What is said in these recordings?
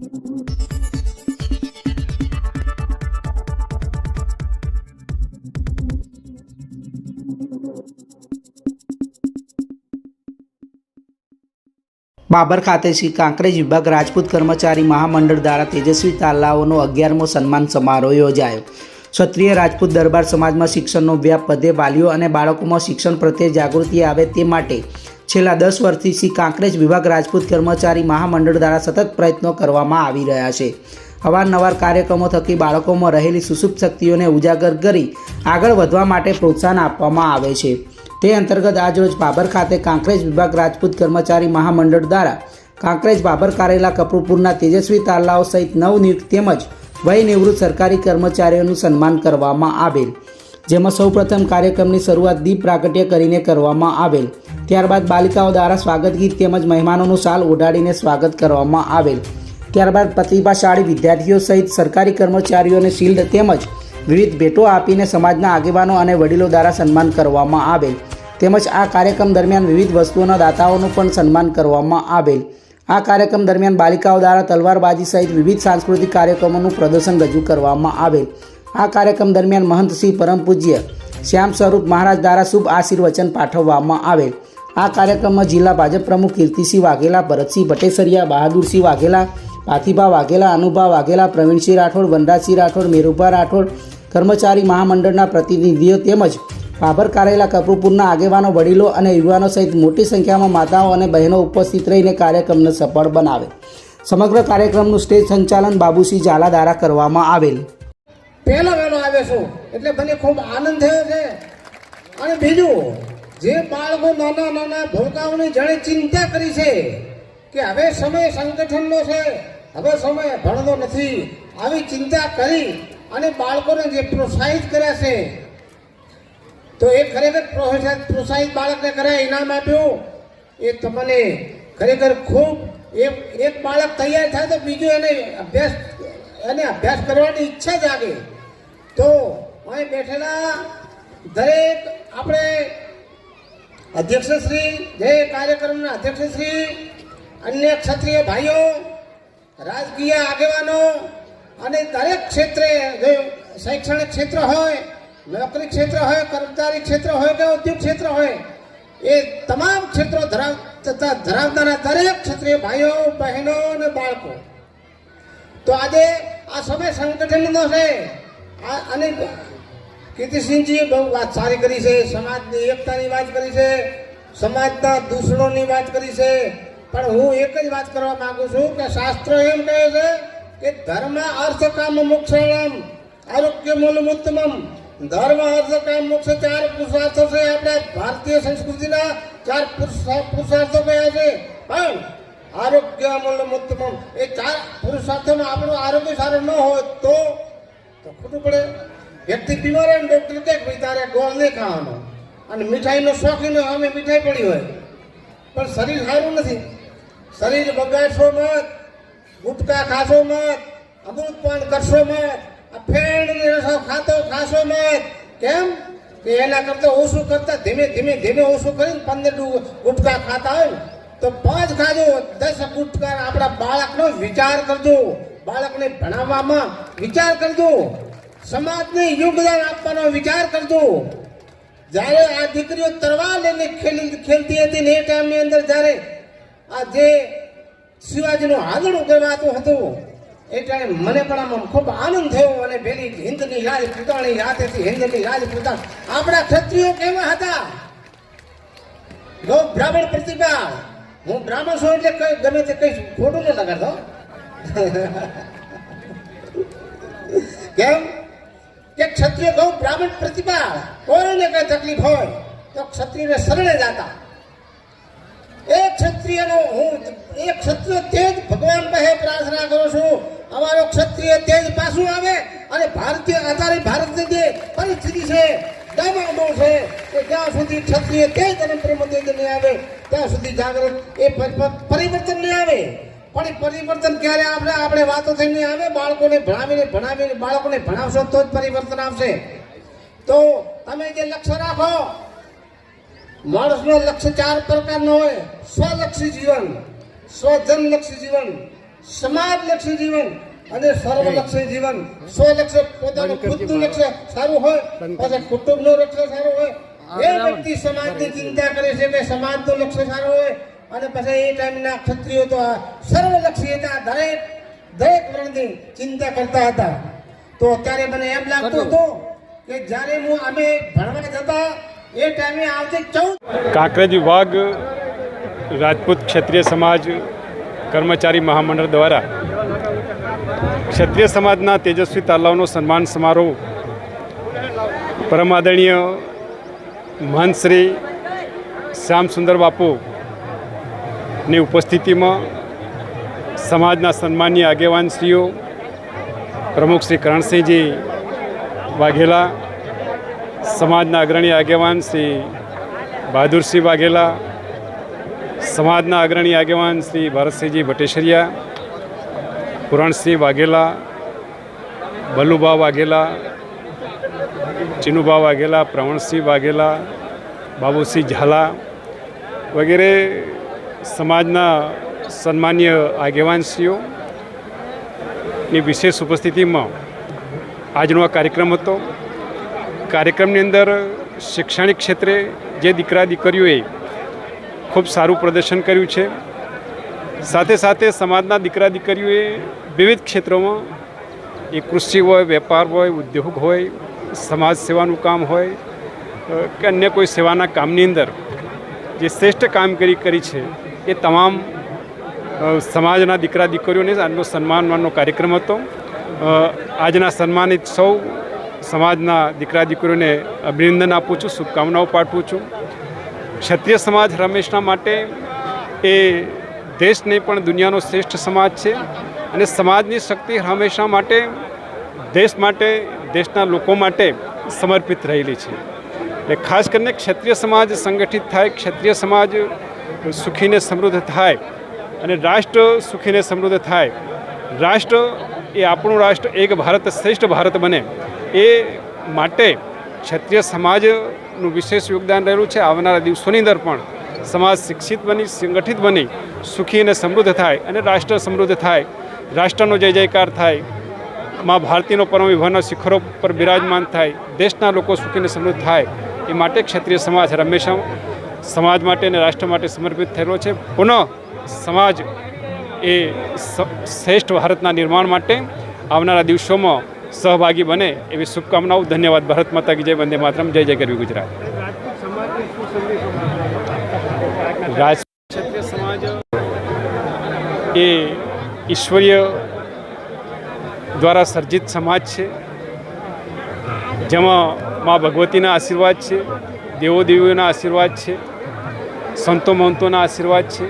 બાબર ખાતે શ્રી કાંકરેજ વિભાગ રાજપૂત કર્મચારી મહામંડળ દ્વારા તેજસ્વી તાલાઓનો અગિયારમો સન્માન સમારોહ યોજાયો. ક્ષત્રિય રાજપૂત દરબાર સમાજમાં શિક્ષણનો વ્યાપ વધે, વાલીઓ અને બાળકોમાં શિક્ષણ પ્રત્યે જાગૃતિ આવે તે માટે છેલ્લા દસ વર્ષથી શ્રી કાંકરેજ વિભાગ રાજપૂત કર્મચારી મહામંડળ દ્વારા સતત પ્રયત્નો કરવામાં આવી રહ્યા છે. અવારનવાર કાર્યક્રમો થકી બાળકોમાં રહેલી સુસુપ્ત શક્તિઓને ઉજાગર કરી આગળ વધવા માટે પ્રોત્સાહન આપવામાં આવે છે. તે અંતર્ગત આજરોજ બાબર ખાતે કાંકરેજ વિભાગ રાજપૂત કર્મચારી મહામંડળ દ્વારા કાંકરેજ બાબર કારેલા કપૂરપુરના તેજસ્વી તાલાઓ સહિત નવનિયુક્ત તેમજ વય નિવૃત્ત સરકારી કર્મચારીઓનું સન્માન કરવામાં આવેલ. જેમાં સૌપ્રથમ કાર્યક્રમની શરૂઆત દીપ પ્રાગટ્ય કરીને કરવામાં આવેલ. ત્યારબાદ બાલિકાઓ દ્વારા સ્વાગત ગીત તેમજ મહેમાનોનું શાલ ઓઢાડીને સ્વાગત કરવામાં આવેલ. ત્યારબાદ પ્રતિભાશાળી વિદ્યાર્થીઓ સહિત સરકારી કર્મચારીઓને શિલ્ડ તેમજ વિવિધ ભેટો આપીને સમાજના આગેવાનો અને વડીલો દ્વારા સન્માન કરવામાં આવેલ. તેમજ આ કાર્યક્રમ દરમિયાન વિવિધ વસ્તુઓના દાતાઓનું પણ સન્માન કરવામાં આવેલ. આ કાર્યક્રમ દરમિયાન બાલિકાઓ દ્વારા તલવારબાજી સહિત વિવિધ સાંસ્કૃતિક કાર્યક્રમોનું પ્રદર્શન રજૂ કરવામાં આવેલ. આ કાર્યક્રમ દરમિયાન મહંત શ્રી પરમ પૂજ્ય શ્યામ સ્વરૂપ મહારાજ દ્વારા શુભ આશીર્વચન પાઠવવામાં આવેલ આ કાર્યક્રમમાં જિલ્લા ભાજપ પ્રમુખ કીર્તિસિંહ વાઘેલા, ભરતસિંહ ભટેસરિયા, બહાદુરસિંહ વાઘેલા પાથીભા વાઘેલા, અનુભા વાઘેલા, પ્રવીણસિંહ રાઠોડ, વનરાજસિંહ રાઠોડ, મેરુભા રાઠોડ, કર્મચારી મહામંડળના પ્રતિનિધિઓ તેમજ બાબર કારેલા કપૂરપુરના આગેવાનો, વડીલો અને યુવાનો સહિત મોટી સંખ્યામાં માતાઓ અને બહેનો ઉપસ્થિત રહીને કાર્યક્રમને સફળ બનાવે. સમગ્ર કાર્યક્રમનું સ્ટેજ સંચાલન બાબુસિંહ ઝાલા દ્વારા કરવામાં આવેલ. પહેલો વહેલો આવે છું. એટલે મને ખૂબ આનંદ થયો છે. અને બીજું, જે બાળકો નાના નાના ભૂલકાઓની જાણે ચિંતા કરી છે કે હવે સમય સંગઠનનો છે, હવે સમય ભણનો નથી. આવી ચિંતા કરી અને બાળકોને જે પ્રોત્સાહિત કર્યા છે, તો એ ખરેખર પ્રોત્સાહિત પ્રોત્સાહિત બાળકને કરે ઇનામ આપ્યું. એ તમને ખરેખર ખૂબ, એક એક બાળક તૈયાર થાય તો બીજું એને અભ્યાસ એને અભ્યાસ કરવાની ઈચ્છા જાગે. તો અહીં બેઠેલા દરેક આપણે અધ્યક્ષશ્રી જે કાર્યક્રમના અધ્યક્ષશ્રી અન્ય ક્ષત્રિય ભાઈઓ, રાજકીય આગેવાનો અને દરેક ક્ષેત્રે જે શૈક્ષણિક ક્ષેત્ર હોય, નોકરી ક્ષેત્ર હોય, કર્મચારી ક્ષેત્ર હોય કે ઉદ્યોગ ક્ષેત્ર હોય, એ તમામ ક્ષેત્રો ધરાવ, તથા ધરાવનારા દરેક ક્ષત્રિય ભાઈઓ, બહેનો અને બાળકો. તો આજે આ સમય સંગઠનનો છે અને કીર્તિસિંહજીએ બહુ વાત સારી કરી છે, સમાજની એકતાની વાત કરી છે, સમાજના દૂષણોની વાત કરી છે. પણ હું એક જ વાત કરવા માંગુ છું કે શાસ્ત્ર એમ કહે છે કે ધર્મ અર્થ કામ મોક્ષણમ, આરોગ્ય મૂલમુત્તમમ ધર્મ અર્થ કામ મોક્ષ ચાર પુરુષાર્થો છે. આપણા ભારતીય સંસ્કૃતિના ચાર પુરુષા- પુરુષાર્થો કયા છે? પણ આરોગ્ય મૂલમુત્તમમ એ ચાર પુરુષાર્થોમાં આપણું આરોગ્ય સારું ન હોય તો તો ખોટું પડે વ્યક્તિ બીમાર હોય ને ડોક્ટર કહે ભાઈ તારે ગોળ નહીં ખાવાનો. અને મીઠાઈનો શોખીન હોય અમે મીઠાઈ પડી હોય. પણ શરીર સારું નથી. શરીર બગાડશો મત, ગુટકા ખાશો મત અમૃતપાન કરશો મત, આ ફેણ ખાતો ખાશો મત. કેમ? કે એના કરતા ઓછું કરતા ધીમે ધીમે ધીમે ઓછું કરીને પંદર ગુટકા ખાતા હોય તો પાંચ ખાજો, દસ ગુટકા આપણા બાળકનો વિચાર કરજો. બાળકને ભણાવવામાં વિચાર કરજો. સમાજને યોગદાન આપવાનો વિચાર કરજો. જ્યારે આ દીકરીઓ તરવા લઈને ખેલી, ખેલતી હતી ને એ ટાઈમની અંદર જ્યારે આ જે શિવાજીનું આગળ કહેવાતું હતું, એ ટાઈમે મને પણ આમાં ખૂબ આનંદ થયો અને પેલી હિન્દની રાજપૂતાણી હતી હિન્દની રાજપૂતા આપણા ક્ષત્રિયો કેવા હતા? બહુ બ્રાહ્મણ પ્રતિભા. હું બ્રાહ્મણ છું એટલે ગમે તે કઈ ખોટું ન લગાડતો. કેમ? કે ક્ષત્રિય બહુ બ્રાહ્મણ પ્રતિભા કોઈને કઈ તકલીફ હોય, તો ક્ષત્રિયને શરણે જાતા. એ ક્ષત્રિયનો હું એ ક્ષત્રિય તેજ ભગવાન પાસે પ્રાર્થના કરું છું. અમારો ક્ષત્રિય તેજ પાછું આવે અને ભારતીય, આધારે ભારતની જે પરિસ્થિતિ છે દમાદો છે, કે જ્યાં સુધી ક્ષત્રિય તેજ અને બ્રહ્મ તેજ નહીં આવે, ત્યાં સુધી જાગૃત, એ પરિવર્તન નહીં આવે. પણ એ પરિવર્તન ક્યારે આપણે આપણે વાતો થઈને આવે. બાળકોને ભણાવીને ભણાવીને બાળકોને ભણાવશો તો જ પરિવર્તન આવશે. તો તમે જે લક્ષ્ય રાખો માણસનો લક્ષ્ય ચાર પ્રકારનો હોય. સ્વલક્ષી જીવન સ્વજનલક્ષી જીવન સમાજલક્ષી જીવન અને સર્વલક્ષી જીવન. સ્વલક્ષ્ય પોતાનું ખુદનું લક્ષ્ય સારું હોય પછી કુટુંબનું લક્ષ્ય સારું હોય. એ વ્યક્તિ સમાજની ચિંતા કરે છે કે સમાજનું લક્ષ્ય સારું હોય અને પછી એ ટાઈમના ક્ષત્રિયો તો સર્વલક્ષી હતા. દરેક દરેક વર્ણની ચિંતા કરતા હતા. તો અત્યારે મને એમ લાગતું હતું કે જ્યારે હું અમે ભણવા જતા એ ટાઈમે આવતી ચૌદ કાંકરેજ વિભાગ રાજપૂત ક્ષત્રિય સમાજ કર્મચારી મહામંડળ દ્વારા ક્ષત્રિય સમાજના તેજસ્વી તાલાવનો સન્માન સમારોહ પરમ આદરણીય મહંત શ્રી શ્યામ સુંદર બાપુની ઉપસ્થિતિમાં સમાજના સન્માનીય આગેવાનશ્રીઓ, પ્રમુખ શ્રી કરણસિંહજી વાઘેલા, સમાજના અગ્રણી આગેવાન શ્રી બહાદુરસિંહ વાઘેલા, સમાજના અગ્રણી આગેવાન શ્રી ભરતસિંહજી ભટેશરિયા પુરાણસિંહ વાઘેલા બલ્લુભા વાઘેલા, ચિનુભા વાઘેલા, પ્રવણસિંહ વાઘેલા, બાબુસિંહ ઝાલા વગેરે સમાજના સન્માનીય આગેવાનશ્રીઓની વિશેષ ઉપસ્થિતિમાં આજનો આ કાર્યક્રમ હતો. કાર્યક્રમની અંદર શૈક્ષણિક ક્ષેત્રે જે દીકરા દીકરીઓએ ખૂબ સારું પ્રદર્શન કર્યું છે. સાથે સાથે સમાજના દીકરા દીકરીઓએ વિવિધ ક્ષેત્રોમાં એ કૃષિ હોય, વેપાર હોય, ઉદ્યોગ હોય, સમાજ સેવાનું કામ હોય કે અન્ય કોઈ સેવાના કામની અંદર જે શ્રેષ્ઠ કામગીરી કરી છે એ તમામ સમાજના દીકરા દીકરીઓને આજનો સન્માનવાનો કાર્યક્રમ હતો. આજના સન્માનિત સૌ સમાજના દીકરા દીકરીઓને અભિનંદન આપું છું, શુભકામનાઓ પાઠવું છું. ક્ષત્રિય સમાજ રમેશના માટે એ દેશ નહીં પણ દુનિયાનો શ્રેષ્ઠ સમાજ છે અને સમાજની શક્તિ હંમેશા માટે, દેશ માટે, દેશના લોકો માટે સમર્પિત રહેલી છે. એટલે ખાસ કરીને ક્ષત્રિય સમાજ સંગઠિત થાય, ક્ષત્રિય સમાજ સુખીને સમૃદ્ધ થાય અને રાષ્ટ્ર સુખીને સમૃદ્ધ થાય. રાષ્ટ્ર એ આપણું રાષ્ટ્ર, એક ભારત શ્રેષ્ઠ ભારત બને. એ માટે ક્ષત્રિય સમાજનું વિશેષ યોગદાન રહેલું છે. આવનારા દિવસોની અંદર પણ સમાજ શિક્ષિત બની, સંગઠિત બની સુખી અને સમૃદ્ધ થાય અને રાષ્ટ્ર સમૃદ્ધ થાય. રાષ્ટ્રનો જય જયકાર થાય. મા ભારતીનો પરમ વિભાવના શિખરો પર બિરાજમાન થાય. દેશના લોકો સુખી અને સમૃદ્ધ થાય. એ માટે ક્ષત્રિય સમાજ હંમેશા સમાજ માટે અને રાષ્ટ્ર માટે સમર્પિત થયેલો છે. પુનઃ સમાજ એ શ્રેષ્ઠ ભારતના નિર્માણ માટે આવનારા દિવસોમાં સહભાગી બને એવી શુભકામનાઓ. ધન્યવાદ. ભારત માતા કી જય. વંદે માતરમ. જય જય કરવી ગુજરાત. એ ઈશ્વરીય દ્વારા સર્જિત સમાજ છે. જેમાં મા ભગવતીના આશીર્વાદ છે. દેવો દેવીઓના આશીર્વાદ છે, સંતો મહંતોના આશીર્વાદ છે,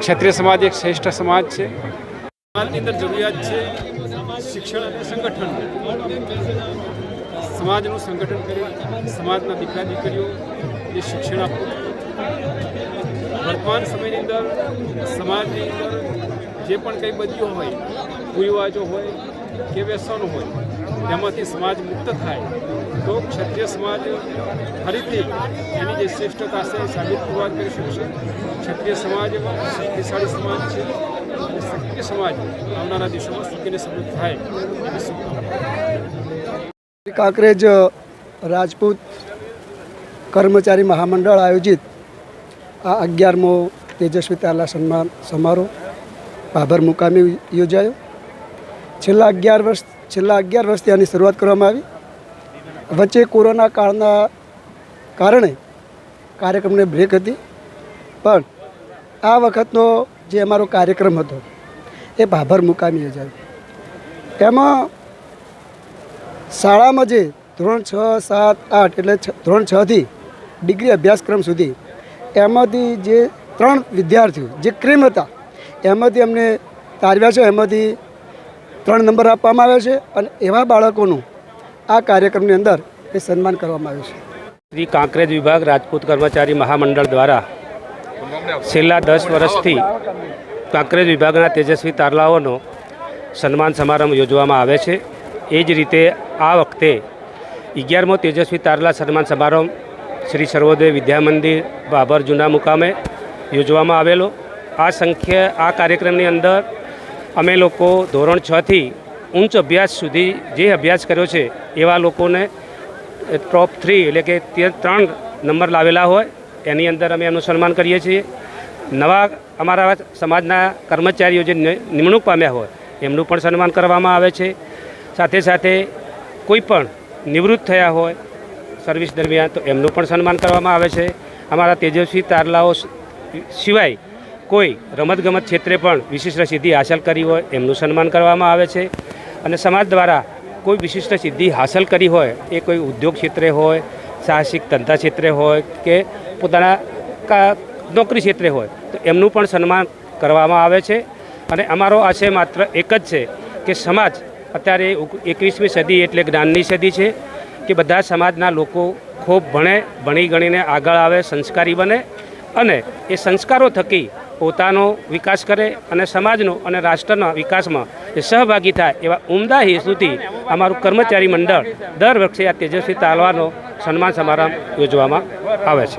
ક્ષત્રિય સમાજ એક શ્રેષ્ઠ સમાજ છે. સમાજની અંદર જરૂરિયાત છે શિક્ષણ અને સંગઠન. સમાજનું સંગઠન કરી, સમાજના દીકરા દીકરીઓ એ શિક્ષણ આપવું. વર્તમાન સમયની અંદર સમાજની અંદર જે પણ કંઈ બદલ્યો હોય કુરિવાજો હોય કે વ્યસનો હોય, તેમાંથી સમાજ મુક્ત થાય. તો ક્ષત્રિય સમાજ ફરીથી એની જે શ્રેષ્ઠતા છે સાબિત પુરવાર કરી શકશે ક્ષત્રિય સમાજમાં શક્તિશાળી સમાજ છે અને શક્તિ સમાજ આવનારા દિવસોમાં સુખીને સમૃદ્ધ થાય કાંકરેજ રાજપૂત કર્મચારી મહામંડળ આયોજિત આ અગિયારમો તેજસ્વી તાલા સન્માન સમારોહ ભાભર મુકામે યોજાયો. છેલ્લા અગિયાર વર્ષ, છેલ્લા અગિયાર વર્ષથી આની શરૂઆત કરવામાં આવી. વચ્ચે કોરોના કાળના કારણે કાર્યક્રમને બ્રેક હતી. પણ આ વખતનો જે અમારો કાર્યક્રમ હતો, એ ભાભર મુકામી યોજાયો એમાં શાળામાં જે ધોરણ છ, સાત, આઠ એટલે ધોરણ છથી ડિગ્રી અભ્યાસક્રમ સુધી એમાંથી જે ત્રણ વિદ્યાર્થીઓ જે ક્રીમ હતા, એમાંથી અમને તારવ્યા છે. એમાંથી ત્રણ નંબર આપવામાં આવ્યા છે અને એવા બાળકોનું આ કાર્યક્રમની અંદર એ સન્માન કરવામાં આવ્યું છે. શ્રી કાંકરેજ વિભાગ રાજપૂત કર્મચારી મહામંડળ દ્વારા છેલ્લા દસ વર્ષથી કાંકરેજ વિભાગના તેજસ્વી તારલાઓનો સન્માન સમારંભ યોજવામાં આવે છે. એ જ રીતે આ વખતે અગિયારમો તેજસ્વી તારલા સન્માન સમારંભ શ્રી સર્વોદય વિદ્યા મંદિર બાબર જૂના મુકામે યોજવામાં આવેલો. આ સંખ્યા, આ કાર્યક્રમની અંદર અમે લોકો ધોરણ છથી ઉચ્ચ અભ્યાસ સુધી જે અભ્યાસ કર્યો છે, એવા લોકોને ટોપ થ્રી એટલે કે ત્રણ નંબર લાવેલા હોય, એની અંદર અમે એમનું સન્માન કરીએ છીએ. નવા અમારા સમાજના કર્મચારીઓ જે નિમણૂક પામ્યા હોય, એમનું પણ સન્માન કરવામાં આવે છે. સાથે સાથે કોઈ પણ નિવૃત્ત થયા હોય સર્વિસ દરમિયાન તો એમનું પણ સન્માન કરવામાં આવે છે. અમારા તેજસ્વી તારલાઓ સિવાય કોઈ રમતગમત ક્ષેત્રે પણ વિશિષ્ટ સિદ્ધિ હાંસલ કરી હોય, એમનું સન્માન કરવામાં આવે છે. અને સમાજ દ્વારા કોઈ વિશિષ્ટ સિદ્ધિ હાંસલ કરી હોય, એ કોઈ ઉદ્યોગ ક્ષેત્રે હોય, સાહસિક ધંધા ક્ષેત્રે હોય કે પોતાના નોકરી ક્ષેત્રે હોય, તો એમનું પણ સન્માન કરવામાં આવે છે. અને અમારો આશય માત્ર એક જ છે કે સમાજ અત્યારે એકવીસમી સદી એટલે જ્ઞાનની સદી છે, કે બધા સમાજના લોકો ખૂબ ભણે, ભણી ગણીને આગળ આવે, સંસ્કારી બને અને એ સંસ્કારો થકી પોતાનો વિકાસ કરે અને સમાજનો અને રાષ્ટ્રના વિકાસમાં સહભાગી થાય એવા ઉમદા હેતુથી અમારું કર્મચારી મંડળ દર વર્ષે આ તેજસ્વી તાલવાનો સન્માન સમારંભ યોજવામાં આવે છે.